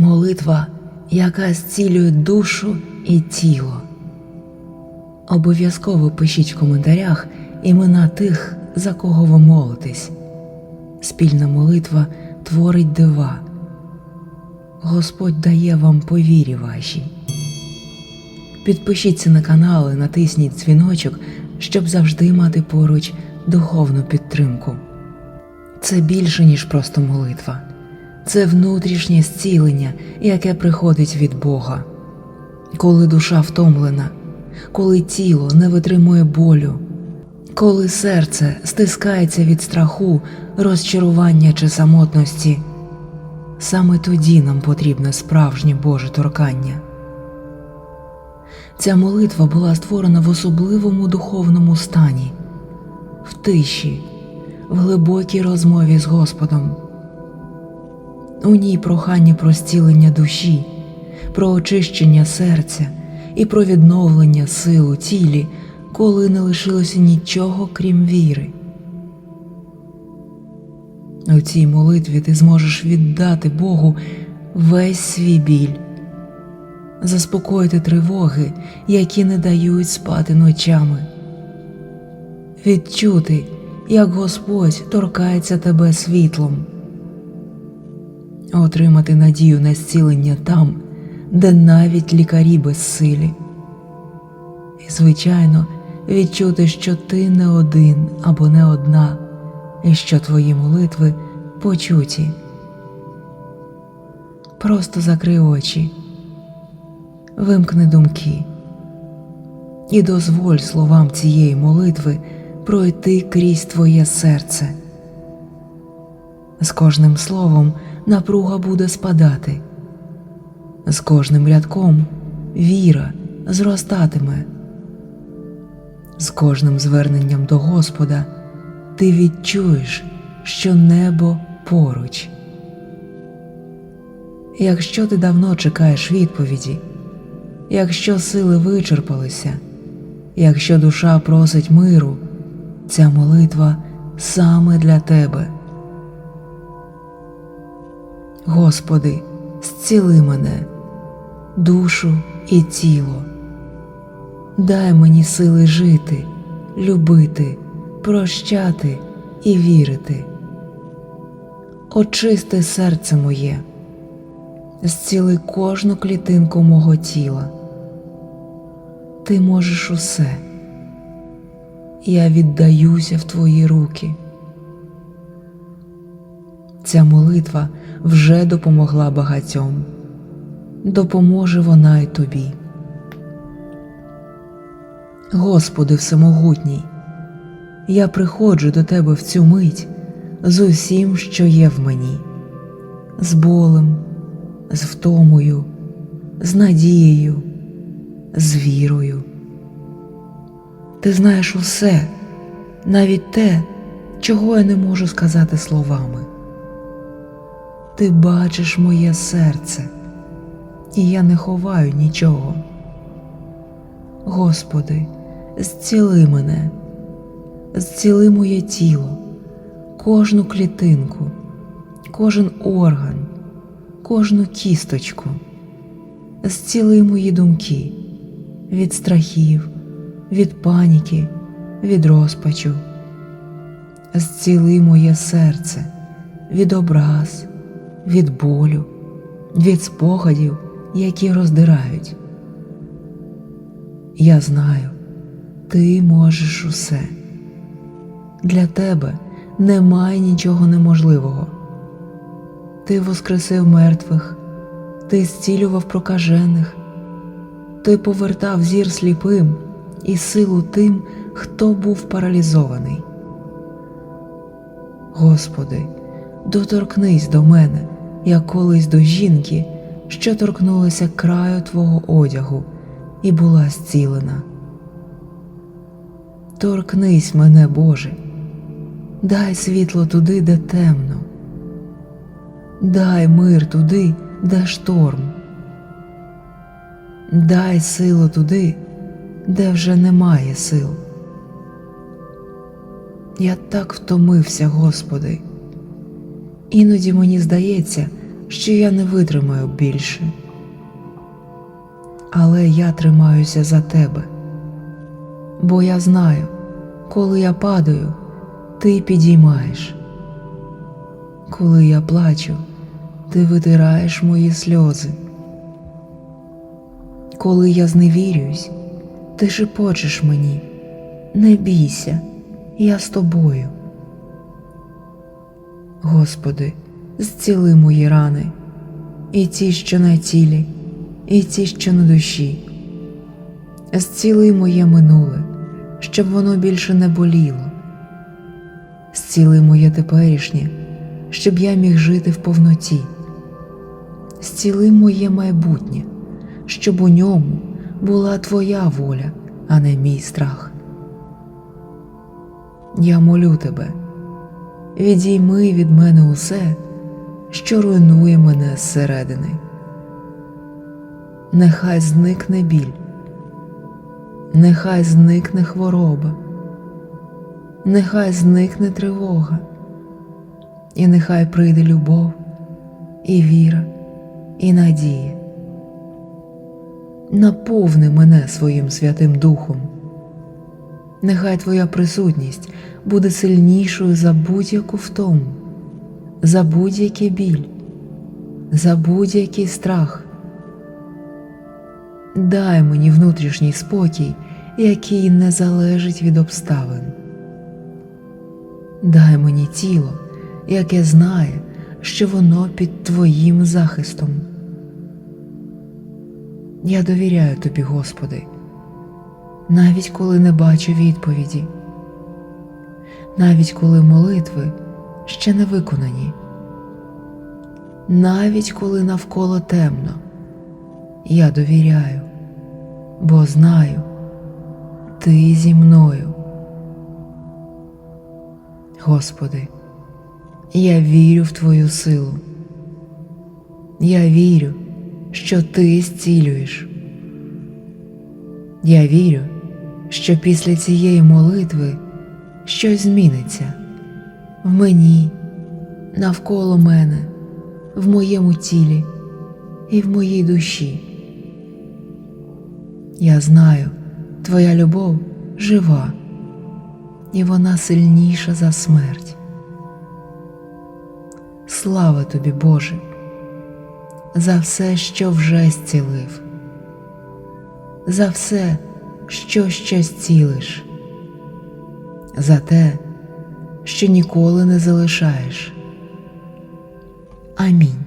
молитва, яка зцілює душу і тіло. Обов'язково пишіть в коментарях імена тих, за кого ви молитесь. Спільна молитва творить дива. Господь дає вам по вірі вашій. Підпишіться на канал і натисніть дзвіночок, щоб завжди мати поруч духовну підтримку. Це більше, ніж просто молитва, це внутрішнє зцілення, яке приходить від Бога. Коли душа втомлена, коли тіло не витримує болю, коли серце стискається від страху, розчарування чи самотності, саме тоді нам потрібне справжнє Боже торкання. Ця молитва була створена в особливому духовному стані, в тиші, в глибокій розмові з Господом. У ній прохання про зцілення душі, про очищення серця і про відновлення сил у тілі, коли не лишилося нічого крім віри. У цій молитві ти зможеш віддати Богу весь свій біль, заспокоїти тривоги, які не дають спати ночами, відчути, як Господь торкається тебе світлом, отримати надію на зцілення там, де навіть лікарі безсилі. І, звичайно, відчути, що ти не один або не одна, і що твої молитви почуті. Просто закрий очі, вимкни думки і дозволь словам цієї молитви пройти крізь твоє серце. З кожним словом напруга буде спадати, з кожним рядком віра зростатиме. З кожним зверненням до Господа ти відчуєш, що небо поруч. Якщо ти давно чекаєш відповіді, якщо сили вичерпалися, якщо душа просить миру, ця молитва саме для тебе. Господи, зціли мене, душу і тіло. Дай мені сили жити, любити, прощати і вірити. Очисти серце моє, зціли кожну клітинку мого тіла. Ти можеш усе. Я віддаюся в твої руки. Ця молитва вже допомогла багатьом. Допоможе вона й тобі. Господи Всемогутній, я приходжу до Тебе в цю мить з усім, що є в мені, з болем, з втомою, з надією, з вірою. Ти знаєш усе, навіть те, чого я не можу сказати словами. Ти бачиш моє серце, і я не ховаю нічого. Господи, зціли мене, зціли моє тіло, кожну клітинку, кожен орган, кожну кісточку, зціли мої думки від страхів, від паніки, від розпачу, зціли моє серце від образ, від болю, від спогадів, які роздирають. Я знаю, ти можеш усе. Для тебе немає нічого неможливого. Ти воскресив мертвих, ти зцілював прокажених, ти повертав зір сліпим і силу тим, хто був паралізований. Господи, доторкнись до мене, як колись до жінки, що торкнулася краю Твого одягу і була зцілена. Торкнись мене, Боже, дай світло туди, де темно, дай мир туди, де шторм, дай силу туди, де вже немає сил. Я так втомився, Господи. Іноді мені здається, що я не витримаю більше. Але я тримаюся за тебе, бо я знаю, коли я падаю, ти підіймаєш. Коли я плачу, ти витираєш мої сльози. Коли я зневірююсь, ти шепочеш мені, не бійся, я з тобою. Господи, зціли мої рани, і ті, що на тілі, і ті, що на душі. Зціли моє минуле, щоб воно більше не боліло. Зціли моє теперішнє, щоб я міг жити в повноті. Зціли моє майбутнє, щоб у ньому була Твоя воля, а не мій страх. Я молю тебе, відійми від мене усе, що руйнує мене зсередини. Нехай зникне біль, нехай зникне хвороба, нехай зникне тривога, і нехай прийде любов, і віра, і надія. Наповни мене своїм Святим Духом. Нехай Твоя присутність буде сильнішою за будь-яку втому, за будь-який біль, за будь-який страх. Дай мені внутрішній спокій, який не залежить від обставин. Дай мені тіло, яке знає, що воно під Твоїм захистом. Я довіряю Тобі, Господи, навіть коли не бачу відповіді, навіть коли молитви ще не виконані, навіть коли навколо темно, я довіряю, бо знаю, Ти зі мною. Господи, я вірю в Твою силу. Я вірю, що Ти зцілюєш. Я вірю, що після цієї молитви щось зміниться в мені, навколо мене, в моєму тілі і в моїй душі. Я знаю, Твоя любов жива, і вона сильніша за смерть. Слава тобі, Боже, за все, що вже зцілив, за все, що ще зцілиш, за те, що ніколи не залишаєш. Амінь.